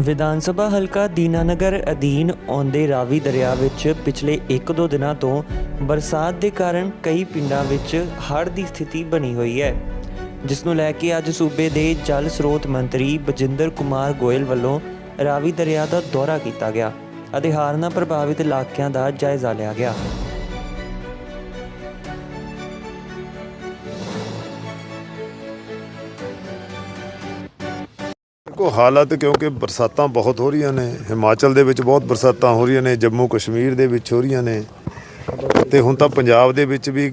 ਵਿਧਾਨ ਸਭਾ ਹਲਕਾ ਦੀਨਾਨਗਰ ਅਧੀਨ ਆਉਂਦੇ ਰਾਵੀ ਦਰਿਆ ਵਿੱਚ ਪਿਛਲੇ 1-2 ਦਿਨਾਂ ਤੋਂ ਬਰਸਾਤ ਦੇ ਕਾਰਨ ਕਈ ਪਿੰਡਾਂ ਵਿੱਚ ਹੜ੍ਹ ਦੀ ਸਥਿਤੀ ਬਣੀ ਹੋਈ ਹੈ, ਜਿਸ ਨੂੰ ਲੈ ਕੇ ਅੱਜ ਸੂਬੇ ਦੇ ਜਲ ਸਰੋਤ ਮੰਤਰੀ ਬਜਿੰਦਰ ਕੁਮਾਰ ਗੋਇਲ ਵੱਲੋਂ ਰਾਵੀ ਦਰਿਆ ਦਾ ਦੌਰਾ ਕੀਤਾ ਗਿਆ ਅਤੇ ਹਾਰਨਾ ਪ੍ਰਭਾਵਿਤ ਇਲਾਕਿਆਂ ਦਾ ਜਾਇਜ਼ਾ ਲਿਆ ਗਿਆ। ਦੇਖੋ ਹਾਲਤ ਕਿਉਂਕਿ ਬਰਸਾਤਾਂ ਬਹੁਤ ਹੋ ਰਹੀਆਂ ਨੇ, ਹਿਮਾਚਲ ਦੇ ਵਿੱਚ ਬਹੁਤ ਬਰਸਾਤਾਂ ਹੋ ਰਹੀਆਂ ਨੇ, ਜੰਮੂ ਕਸ਼ਮੀਰ ਦੇ ਵਿੱਚ ਹੋ ਰਹੀਆਂ ਨੇ ਤੇ ਹੁਣ ਤਾਂ ਪੰਜਾਬ ਦੇ ਵਿੱਚ ਵੀ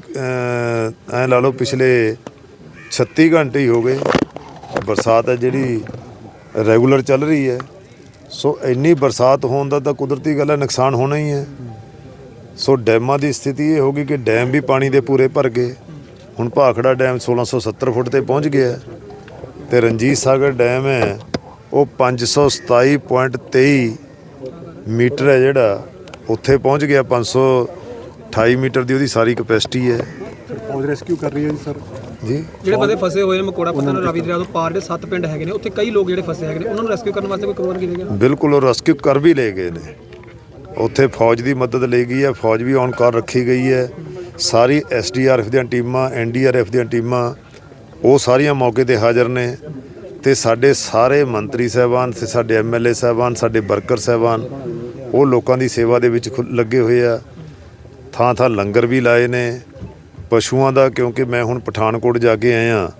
ਐ ਲਾ ਲਓ ਪਿਛਲੇ 36 ਘੰਟੇ ਹੀ ਹੋ ਗਏ, ਬਰਸਾਤ ਹੈ ਜਿਹੜੀ ਰੈਗੂਲਰ ਚੱਲ ਰਹੀ ਹੈ, ਸੋ ਇੰਨੀ ਬਰਸਾਤ ਹੋਣ ਦਾ ਤਾਂ ਕੁਦਰਤੀ ਗੱਲ ਹੈ, ਨੁਕਸਾਨ ਹੋਣਾ ਹੀ ਹੈ। ਸੋ ਡੈਮਾਂ ਦੀ ਸਥਿਤੀ ਇਹ ਹੋ ਗਈ ਕਿ ਡੈਮ ਵੀ ਪਾਣੀ ਦੇ ਪੂਰੇ ਭਰ ਗਏ, ਹੁਣ ਭਾਖੜਾ ਡੈਮ 1670 ਫੁੱਟ ਤੇ ਪਹੁੰਚ ਗਿਆ ਹੈ ਤੇ ਰਣਜੀਤ ਸਾਗਰ ਡੈਮ ਹੈ ਉਹ 527.23 ਮੀਟਰ ਹੈ ਜਿਹੜਾ ਉੱਥੇ ਪਹੁੰਚ ਗਿਆ 528 ਮੀਟਰ ਦੀ ਉਹਦੀ ਸਾਰੀ ਕਪੈਸਿਟੀ ਹੈ। ਫੌਜ ਰੈਸਕਿਊ ਕਰ ਰਹੀ ਹੈ ਜੀ ਸਰ। ਜੀ? ਜਿਹੜੇ ਬੰਦੇ ਫਸੇ ਹੋਏ ਨੇ ਮਕੋੜਾ ਪਤਨ ਰਾਵੀ ਦਰਿਆ ਤੋਂ ਪਾਰ ਦੇ ਸੱਤ ਪਿੰਡ ਹੈਗੇ ਨੇ ਉੱਥੇ ਕਈ ਲੋਕ ਜਿਹੜੇ ਫਸੇ ਹੈਗੇ ਨੇ ਉਹਨਾਂ ਨੂੰ ਰੈਸਕਿਊ ਕਰਨ ਵਾਸਤੇ ਕੋਈ ਪ੍ਰਬੰਧ ਕੀਤੇ ਨੇ? ਬਿਲਕੁਲ ਉਹ ਰੈਸਕਿਊ ਕਰ ਵੀ ਲਏ ਗਏ ਨੇ। ਉੱਥੇ ਫੌਜ ਦੀ ਮਦਦ ਲਈ ਗਈ ਹੈ ਫੌਜ ਵੀ ਔਨ ਕਾਰ ਰੱਖੀ ਗਈ ਹੈ। ਸਾਰੀ ਐਸਡੀਆਰਐਫ ਦੀਆਂ ਟੀਮਾਂ ਐਨਡੀਆਰਐਫ ਦੀਆਂ ਟੀਮਾਂ ਉਹ ਸਾਰੀਆਂ ਮੌਕੇ ਤੇ ਹਾਜ਼ਰ ਨੇ। ਤੇ ਸਾਡੇ ਸਾਰੇ ਮੰਤਰੀ ਸਾਹਿਬਾਨ ਤੇ ਸਾਡੇ ਐਮਐਲਏ ਸਾਹਿਬਾਨ, ਸਾਡੇ ਵਰਕਰ ਸਾਹਿਬਾਨ, ਉਹ ਲੋਕਾਂ ਦੀ ਸੇਵਾ ਦੇ ਵਿੱਚ ਖੁ- ਲੱਗੇ ਹੋਏ ਆ। ਥਾਂ ਥਾਂ ਲੰਗਰ ਵੀ ਲਾਏ ਨੇ। ਪਸ਼ੂਆਂ ਦਾ, ਕਿਉਂਕਿ ਮੈਂ ਹੁਣ ਪਠਾਨਕੋਟ ਜਾ ਕੇ ਆਇਆ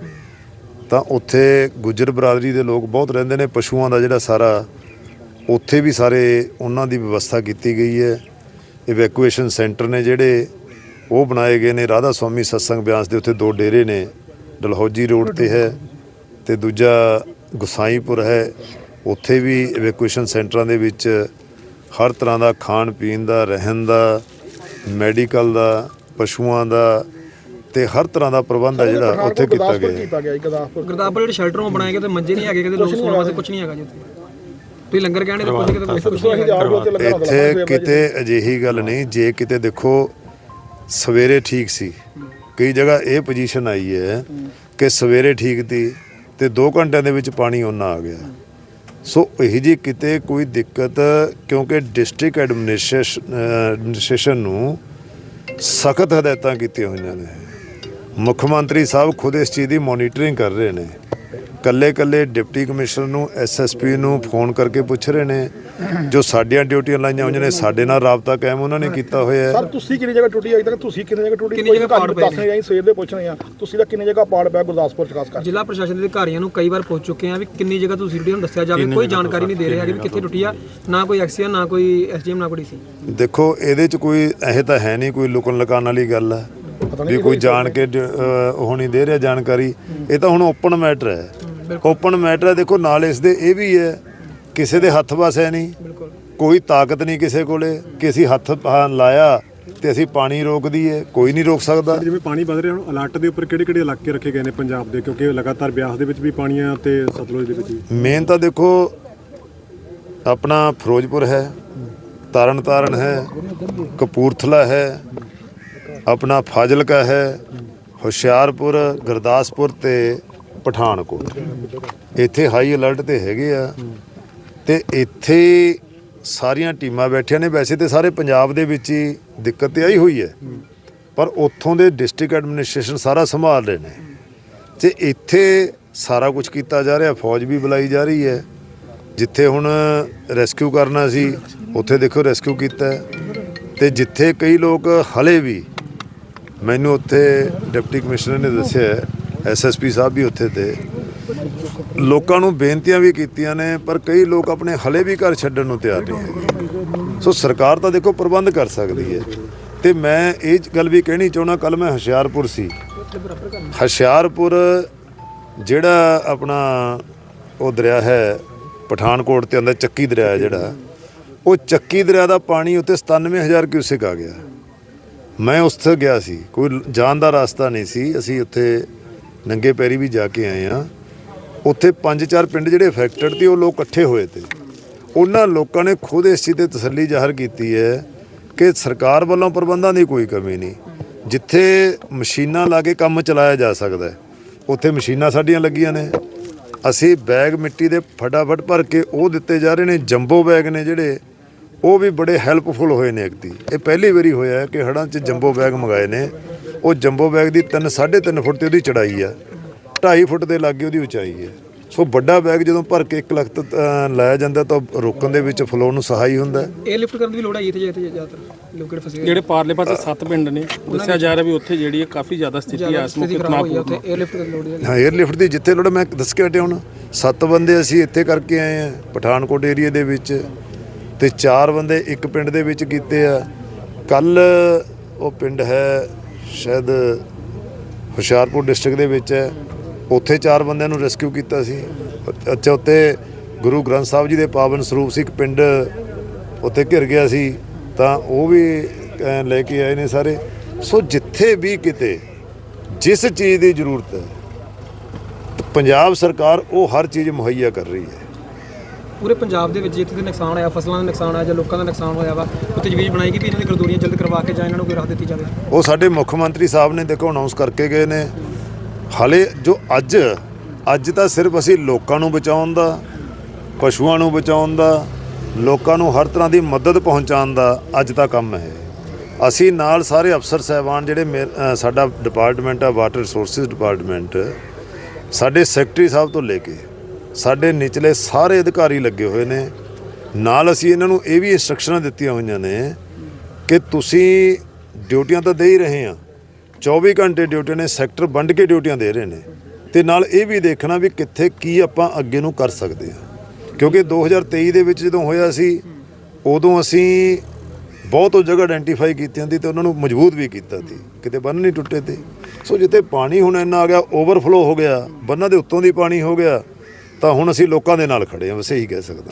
ਤਾਂ ਉੱਥੇ ਗੁੱਜਰ ਬਰਾਦਰੀ ਦੇ ਲੋਕ ਬਹੁਤ ਰਹਿੰਦੇ ਨੇ। ਪਸ਼ੂਆਂ ਦਾ ਜਿਹੜਾ ਸਾਰਾ, ਉੱਥੇ ਵੀ ਸਾਰੇ ਉਹਨਾਂ ਦੀ ਵਿਵਸਥਾ ਕੀਤੀ ਗਈ ਹੈ। ਇਵੈਕੂਏਸ਼ਨ ਸੈਂਟਰ ਨੇ ਜਿਹੜੇ, ਉਹ ਬਣਾਏ ਗਏ ਨੇ। ਰਾਧਾ ਸਵਾਮੀ ਸਤਸੰਗ ਬਿਆਸ ਦੇ ਉੱਥੇ ਦੋ ਡੇਰੇ ਨੇ। ਡਲਹੌਜੀ ਰੋਡ ਤੇ ਹੈ। ਤੇ ਦੂਜਾ ਗੁਸਾਈਪੁਰ ਹੈ ਉੱਥੇ ਵੀ ਇਵੈਕੂਏਸ਼ਨ ਸੈਂਟਰਾਂ ਦੇ ਵਿੱਚ ਹਰ ਤਰ੍ਹਾਂ ਦਾ ਖਾਣ ਪੀਣ ਦਾ ਰਹਿਣ ਦਾ ਮੈਡੀਕਲ ਦਾ ਪਸ਼ੂਆਂ ਦਾ ਤੇ ਹਰ ਤਰ੍ਹਾਂ ਦਾ ਪ੍ਰਬੰਧ ਹੈ ਜਿਹੜਾ ਉੱਥੇ ਕੀਤਾ ਗਿਆ ਹੈ। ਕੀਤਾ ਗਿਆ ਜੀ ਗੁਰਦਾਸਪੁਰ? ਗੁਰਦਾਸਪੁਰ ਜਿਹੜੇ ਸ਼ੈਲਟਰ ਬਣਾਏ ਗਏ ਤੇ ਮੰਜੇ ਨਹੀਂ ਹੈਗੇ ਕਿਤੇ ਲੋਕ ਸੌਣ ਵਾਸਤੇ ਕੁਝ ਨਹੀਂ ਹੈਗਾ ਜੀ ਉੱਥੇ। ਤੁਸੀਂ ਲੰਗਰ ਕਹਿੰਦੇ ਤੇ ਕੁਝ ਕਿਤੇ ਕੁਝ ਕੁਝ ਨਹੀਂ ਹੈਗਾ ਇੱਥੇ ਕਿਤੇ ਅਜਿਹੀ ਗੱਲ ਨਹੀਂ ਜੇ ਕਿਤੇ ਦੇਖੋ ਸਵੇਰੇ ਠੀਕ ਸੀ। ਕਈ ਜਗ੍ਹਾ ਇਹ ਪੋਜੀਸ਼ਨ ਆਈ ਹੈ ਕਿ ਸਵੇਰੇ ਠੀਕ ਤੀ ਤੇ 2 ਘੰਟਿਆਂ ਦੇ ਵਿੱਚ ਪਾਣੀ ਉਹਨਾਂ ਆ ਗਿਆ। ਸੋ ਇਹੀ ਜੀ ਕਿਤੇ ਕੋਈ ਦਿੱਕਤ, ਕਿਉਂਕਿ ਡਿਸਟ੍ਰਿਕਟ ਐਡਮਿਨਿਸਟ੍ਰੇਸ਼ਨ ਐਡਮਿਨਿਸਟ੍ਰੇਸ਼ਨ ਨੂੰ ਸਖਤ ਹਦਾਇਤਾਂ ਕੀਤੀਆਂ ਹੋਈਆਂ ਨੇ। ਮੁੱਖ ਮੰਤਰੀ ਸਾਹਿਬ ਖੁਦ ਇਸ ਚੀਜ਼ ਦੀ ਮੋਨੀਟਰਿੰਗ ਕਰ ਰਹੇ ਨੇ। ਕੱਲੇ ਕੱਲੇ ਡਿਪਟੀ ਕਮਿਸ਼ਨਰ ਨੂੰ ਐਸਐਸਪੀ ਨੂੰ ਫੋਨ ਕਰਕੇ ਪੁੱਛ ਰਹੇ ਨੇ। ਜੋ ਸਾਡੀਆਂ ਡਿਊਟੀਆਂ ਲਾਈਆਂ ਹੋਈਆਂ ਨੇ ਸਾਡੇ ਨਾਲ ਰਾਬਤਾ ਕਾਇਮ ਉਹਨਾਂ ਨੇ ਕੀਤਾ ਹੋਇਆ ਸਰ ਹੈ ਤੁਸੀਂ ਕਿੰਨੀ ਜਗ੍ਹਾ ਟੁੱਟੀ ਅਜੇ ਤੱਕ ਤੁਸੀਂ ਕਿੰਨੀ ਜਗ੍ਹਾ ਟੁੱਟੀ ਕਿੰਨੀ ਜਗ੍ਹਾ ਪਾੜ ਪਏ ਦੱਸ ਰਹੇ ਆ ਸਵੇਰ ਦੇ ਪੁੱਛ ਰਹੇ ਆ। ਤੁਸੀਂ ਤਾਂ ਕਿੰਨੀ ਜਗ੍ਹਾ ਪਾੜ ਪਿਆ ਗੁਰਦਾਸਪੁਰ ਚ ਖਾਸ ਕਰ ਜ਼ਿਲ੍ਹਾ ਪ੍ਰਸ਼ਾਸਨ ਦੇ ਅਧਿਕਾਰੀਆਂ ਨੂੰ ਕਈ ਵਾਰ ਪੁੱਛ ਚੁੱਕੇ ਆ ਵੀ ਕਿੰਨੀ ਜਗ੍ਹਾ ਤੁਸੀਂ ਟੁੱਟੀ ਨੂੰ ਦੱਸਿਆ ਜਾਵੇ। ਕੋਈ ਜਾਣਕਾਰੀ ਨਹੀਂ ਦੇ ਰਹੇ ਵੀ ਕਿੱਥੇ ਟੁੱਟੀ ਆ ਨਾ ਕੋਈ ਐਕਸੀਅਨ ਨਾ ਕੋਈ ਐਸਡੀਐਮ ਨਾ ਕੋਈ ਸੀ ਦੇਖੋ ਇਹਦੇ ਚ ਕੋਈ ਇਹ ਤਾਂ ਹੈ ਨਹੀਂ ਕੋਈ ਲੁਕਣ ਲਕਾਣ ਵਾਲੀ ਗੱਲ ਹੈ ਵੀ ਕੋਈ ਜਾਣ ਕੇ ਡ- ਅਹ ਉਹ ਨਹੀਂ ਦੇ ਰਿਹਾ ਜਾਣਕਾਰੀ। ਇਹ ਤਾਂ ਹੁਣ ਓਪਨ ਮੈਟਰ ਹੈ। ਓਪਨ ਮੈਟਰ ਹੈ ਦੇਖੋ ਨਾਲ ਇਸ ਦੇ ਇਹ ਵੀ ਹੈ ਕਿਸੇ ਦੇ ਹੱਥ ਵਸ ਹੈ ਨਹੀਂ। ਕੋਈ ਤਾਕਤ ਨਹੀਂ ਕਿਸੇ ਕੋਲੇ ਕਿ ਅਸੀਂ ਹੱਥ ਲਾਇਆ ਤੇ ਅਸੀਂ ਪਾਣੀ ਰੋਕ ਦਈਏ ਕੋਈ ਨਹੀਂ ਰੋਕ ਸਕਦਾ। ਜਿਵੇਂ ਪਾਣੀ ਵਧ ਰਿਹਾ ਹੁਣ ਅਲਰਟ ਦੇ ਉੱਪਰ ਕਿਹੜੇ ਕਿਹੜੇ ਇਲਾਕੇ ਰੱਖੇ ਗਏ ਨੇ ਪੰਜਾਬ ਦੇ? ਕਿਉਂਕਿ ਲਗਾਤਾਰ ਬਿਆਸ ਦੇ ਵਿੱਚ ਵੀ ਪਾਣੀ ਆ ਤੇ ਸਤਲੁਜ ਦੇ ਵਿੱਚ ਵੀ। ਮੇਨ ਤਾਂ ਦੇਖੋ ਆਪਣਾ ਫਿਰੋਜ਼ਪੁਰ ਹੈ ਤਰਨਤਾਰਨ ਹੈ ਕਪੂਰਥਲਾ ਹੈ ਆਪਣਾ ਫਾਜ਼ਿਲਕਾ ਹੈ ਹੁਸ਼ਿਆਰਪੁਰ ਗੁਰਦਾਸਪੁਰ ਤੇ ਪਠਾਨਕੋਟ। ਇੱਥੇ ਹਾਈ ਅਲਰਟ ਤੇ ਹੈਗੇ ਆ। ਤੇ ਇੱਥੇ ਸਾਰੀਆਂ ਟੀਮਾਂ ਬੈਠੀਆਂ ਨੇ। ਵੈਸੇ ਤੇ ਸਾਰੇ ਪੰਜਾਬ ਦੇ ਵਿੱਚ ਹੀ ਦਿੱਕਤ ਤੇ ਆਈ ਹੋਈ ਹੈ। ਪਰ ਉੱਥੋਂ ਦੇ ਡਿਸਟ੍ਰਿਕਟ ਐਡਮਿਨਿਸਟ੍ਰੇਸ਼ਨ ਸਾਰਾ ਸੰਭਾਲ ਰਹੇ ਨੇ। ਤੇ ਇੱਥੇ ਸਾਰਾ ਕੁਝ ਕੀਤਾ ਜਾ ਰਿਹਾ। ਫੌਜ ਵੀ ਬੁਲਾਈ ਜਾ ਰਹੀ ਹੈ। ਜਿੱਥੇ ਹੁਣ ਰੈਸਕਿਊ ਕਰਨਾ ਸੀ, ਉੱਥੇ ਦੇਖੋ ਰੈਸਕਿਊ ਕੀਤਾ ਹੈ। ਤੇ ਜਿੱਥੇ ਕਈ ਲੋਕ ਹਲੇ ਵੀ, ਮੈਨੂੰ ਉੱਥੇ ਡਿਪਟੀ ਕਮਿਸ਼ਨਰ ਨੇ ਦੱਸਿਆ ਐਸਐਸਪੀ ਸਾਹਿਬ ਵੀ ਉੱਥੇ ਤੇ। ਲੋਕਾਂ ਨੂੰ ਬੇਨਤੀਆਂ ਵੀ ਕੀਤੀਆਂ ਨੇ, ਪਰ ਕਈ ਲੋਕ ਆਪਣੇ ਹਲੇ ਵੀ ਘਰ ਛੱਡਣ ਨੂੰ ਤਿਆਰ ਨਹੀਂ ਹੈਗੇ। ਸੋ ਸਰਕਾਰ ਤਾਂ ਦੇਖੋ ਪ੍ਰਬੰਧ ਕਰ ਸਕਦੀ ਹੈ। ਤੇ ਮੈਂ ਇਹ ਗੱਲ ਵੀ ਕਹਿਣੀ ਚਾਹੁੰਦਾ ਕੱਲ ਮੈਂ ਹੁਸ਼ਿਆਰਪੁਰ ਸੀ। ਹੁਸ਼ਿਆਰਪੁਰ ਜਿਹੜਾ ਆਪਣਾ ਉਹ ਦਰਿਆ ਹੈ, ਪਠਾਨਕੋਟ ਤੇ ਆਉਂਦਾ ਚੱਕੀ ਦਰਿਆ ਜਿਹੜਾ, ਉਹ ਚੱਕੀ ਦਰਿਆ ਦਾ ਪਾਣੀ ਉੱਤੇ 97000 ਕਿਊਸਿਕ ਆ ਗਿਆ। ਮੈਂ ਉੱਥੇ ਗਿਆ ਸੀ, ਕੋਈ ਜਾਣ ਦਾ ਰਸਤਾ ਨਹੀਂ ਸੀ। ਅਸੀਂ ਉੱਥੇ ਨੰਗੇ ਪੈਰੀ ਵੀ ਜਾ ਕੇ ਆਏ ਆ ਉੱਥੇ ਪੰਜ ਚਾਰ ਪਿੰਡ ਜਿਹੜੇ ਅਫੈਕਟਡ ਤੇ ਉਹ ਲੋਕ ਇਕੱਠੇ ਹੋਏ ਤੇ। ਉਹਨਾਂ ਲੋਕਾਂ ਨੇ ਖੁਦ ਇਸ ਚੀਜ਼ ਤੇ ਤਸੱਲੀ ਜ਼ਾਹਰ ਕੀਤੀ ਹੈ ਕਿ ਸਰਕਾਰ ਵੱਲੋਂ ਪ੍ਰਬੰਧਾਂ ਦੀ ਕੋਈ ਕਮੀ ਨਹੀਂ। ਜਿੱਥੇ ਮਸ਼ੀਨਾਂ ਲਾ ਕੇ ਕੰਮ ਚਲਾਇਆ ਜਾ ਸਕਦਾ ਉੱਥੇ ਮਸ਼ੀਨਾਂ ਸਾਡੀਆਂ ਲੱਗੀਆਂ ਨੇ। ਅਸੀਂ ਬੈਗ ਮਿੱਟੀ ਦੇ ਫਟਾਫਟ ਭਰ ਕੇ ਉਹ ਦਿੱਤੇ ਜਾ ਰਹੇ ਨੇ, ਜੰਬੋ ਬੈਗ ਨੇ ਜਿਹੜੇ, ਉਹ ਵੀ ਬੜੇ ਹੈਲਪਫੁਲ ਹੋਏ ਨੇ ਇੱਕ ਦੀ। ਇਹ ਪਹਿਲੀ ਵਾਰੀ ਹੋਇਆ ਕਿ ਹੜਾਂ 'ਚ ਜੰਬੋ ਬੈਗ ਮੰਗਾਏ ਨੇ। ਉਹ ਜੰਬੋ ਬੈਗ ਦੀ 3 3.5 ਫੁੱਟ ਤੇ ਉਹਦੀ ਚੜਾਈ ਆ। 2.5 ਫੁੱਟ ਦੇ ਲਾਗੇ ਉਹਦੀ ਉਚਾਈ ਹੈ ਸੋ ਵੱਡਾ ਬੈਗ ਜਦੋਂ ਭਰ ਕੇ 1 ਲੱਖ ਲਾਇਆ ਜਾਂਦਾ ਤਾਂ ਰੋਕਣ ਦੇ ਵਿੱਚ ਫਲੋ ਨੂੰ ਸਹਾਈ ਹੁੰਦਾ। ਇਹ ਲਿਫਟ ਕਰਨ ਦੀ ਲੋੜ ਹੈ ਇੱਥੇ ਜਿੱਥੇ ਜ਼ਿਆਦਾਤਰ ਲੋਕੇਟ ਫਸੇ ਜਿਹੜੇ ਪਾਰਲੇ ਪਾਸੇ ਸੱਤ ਪਿੰਡ ਨੇ ਦੱਸਿਆ ਜਾ ਰਿਹਾ ਵੀ ਉੱਥੇ ਜਿਹੜੀ ਹੈ ਕਾਫੀ ਜ਼ਿਆਦਾ ਸਥਿਤੀ ਆਸਮੁਖ ਤਣਾਅਪੂਰਨ ਹੈ 에ਅਰ ਲਿਫਟ ਕਰਨ ਲੋੜ ਹੈ ਹਾਂ 에ਅਰ ਲਿਫਟ ਦੀ ਜਿੱਥੇ ਲੋੜ ਮੈਂ ਦੱਸ ਕੇ ਹਟਿਆ ਹੁਣ। ਸੱਤ ਬੰਦੇ ਅਸੀਂ ਇੱਥੇ ਕਰਕੇ ਆਏ ਆ ਪਠਾਨਕੋਟ ਏਰੀਆ ਦੇ ਵਿੱਚ। ਤੇ ਚਾਰ ਬੰਦੇ ਇੱਕ ਪਿੰਡ ਦੇ ਵਿੱਚ ਕੀਤੇ ਆ। ਕੱਲ ਉਹ ਪਿੰਡ ਹੈ ਸ਼ਾਇਦ ਹੁਸ਼ਿਆਰਪੁਰ ਡਿਸਟ੍ਰਿਕਟ ਦੇ ਵਿੱਚ ਹੈ। ਉੱਥੇ ਚਾਰ ਬੰਦਿਆਂ ਨੂੰ ਰੈਸਕਿਊ ਕੀਤਾ ਸੀ। ਅੱਛਾ ਉੱਤੇ ਗੁਰੂ ਗ੍ਰੰਥ ਸਾਹਿਬ ਜੀ ਦੇ ਪਾਵਨ ਸਰੂਪ ਸੀ, ਇੱਕ ਪਿੰਡ ਉੱਥੇ ਘਿਰ ਗਿਆ ਸੀ। ਤਾਂ ਉਹ ਵੀ ਲੈ ਕੇ ਆਏ ਨੇ ਸਾਰੇ। ਸੋ ਜਿੱਥੇ ਵੀ ਕਿਤੇ, ਜਿਸ ਚੀਜ਼ ਦੀ ਜ਼ਰੂਰਤ ਹੈ, ਪੰਜਾਬ ਸਰਕਾਰ ਉਹ ਹਰ ਚੀਜ਼ ਮੁਹੱਈਆ ਕਰ ਰਹੀ ਹੈ। ਪੂਰੇ ਪੰਜਾਬ ਦੇ ਵਿੱਚ ਜਿੱਥੇ ਤੇ ਨੁਕਸਾਨ ਹੋਇਆ, ਫਸਲਾਂ ਦਾ ਨੁਕਸਾਨ ਹੋਇਆ ਜਾਂ ਲੋਕਾਂ ਦਾ ਨੁਕਸਾਨ ਹੋਇਆ ਵਾ ਉੱਥੇ ਤਜਵੀਜ਼ ਬਣਾਈ ਗਈ ਵੀ ਇਹਨਾਂ ਦੀ ਗਰਦੌਰੀਆਂ ਜਲਦ ਕਰਵਾ ਕੇ ਜਾਂ ਇਹਨਾਂ ਨੂੰ ਕੋਈ ਰਾਹਤ ਦਿੱਤੀ ਜਾਵੇ? ਉਹ ਸਾਡੇ ਮੁੱਖ ਮੰਤਰੀ ਸਾਹਿਬ ਨੇ ਦੇਖੋ ਅਨਾਉਂਸ ਕਰਕੇ ਗਏ ਨੇ। ਹਾਲੇ ਜੋ ਅੱਜ ਅੱਜ ਤਾਂ ਸਿਰਫ ਅਸੀਂ ਲੋਕਾਂ ਨੂੰ ਬਚਾਉਣ ਦਾ, ਪਸ਼ੂਆਂ ਨੂੰ ਬਚਾਉਣ ਦਾ, ਲੋਕਾਂ ਨੂੰ ਹਰ ਤਰ੍ਹਾਂ ਦੀ ਮਦਦ ਪਹੁੰਚਾਉਣ ਦਾ ਅੱਜ ਦਾ ਕੰਮ ਹੈ। ਅਸੀਂ ਨਾਲ ਸਾਰੇ ਅਫਸਰ ਸਹਿਬਾਨ ਜਿਹੜੇ ਮੇ- ਸਾਡਾ ਡਿਪਾਰਟਮੈਂਟ ਆ ਵਾਟਰ ਰਿਸੋਰਸਿਸ ਡਿਪਾਰਟਮੈਂਟ ਸਾਡੇ ਸੈਕਟਰੀ ਸਾਹਿਬ ਤੋਂ ਲੈ ਕੇ ਸਾਡੇ ਨਿਚਲੇ ਸਾਰੇ ਅਧਿਕਾਰੀ ਲੱਗੇ ਹੋਏ ਨੇ। ਨਾਲ ਅਸੀਂ ਇਹਨਾਂ ਨੂੰ ਇਹ ਵੀ ਇੰਸਟਰਕਸ਼ਨਾਂ ਦਿੱਤੀਆਂ ਹੋਈਆਂ ਨੇ ਕਿ ਤੁਸੀਂ ਡਿਊਟੀਆਂ ਤਾਂ ਦੇ ਹੀ ਰਹੇ ਆ। 24 ਘੰਟੇ ਡਿਊਟੀ ਨੇ, ਸੈਕਟਰ ਵੰਡ ਕੇ ਡਿਊਟੀਆਂ ਦੇ ਰਹੇ ਨੇ। ਤੇ ਨਾਲ ਇਹ ਵੀ ਦੇਖਣਾ ਵੀ ਕਿੱਥੇ ਕੀ ਆਪਾਂ ਅੱਗੇ ਨੂੰ ਕਰ ਸਕਦੇ ਆ। ਕਿਉਂਕਿ 2023 ਦੇ ਵਿੱਚ ਜਦੋਂ ਹੋਇਆ ਸੀ, ਉਦੋਂ ਅਸੀਂ ਬਹੁਤ ਉਹ ਜਗ੍ਹਾ ਆਇਡੈਂਟੀਫਾਈ ਕੀਤੀਆਂ ਸੀ ਤੇ ਉਹਨਾਂ ਨੂੰ ਮਜ਼ਬੂਤ ਵੀ ਕੀਤਾ ਸੀ। ਕਿਤੇ ਬੰਨ ਨਹੀਂ ਟੁੱਟੇ ਤੇ। ਸੋ ਜਿੱਥੇ ਪਾਣੀ ਹੁਣ ਇੰਨਾ ਆ ਗਿਆ ਓਵਰਫਲੋ ਹੋ ਗਿਆ, ਬੰਨਾਂ ਦੇ ਉੱਤੋਂ ਦੀ ਪਾਣੀ ਹੋ ਗਿਆ ਤਾਂ ਹੁਣ ਅਸੀਂ ਲੋਕਾਂ ਦੇ ਨਾਲ ਖੜੇ ਹਾਂ ਬਸ ਇਹੀ ਕਹਿ ਸਕਦਾ।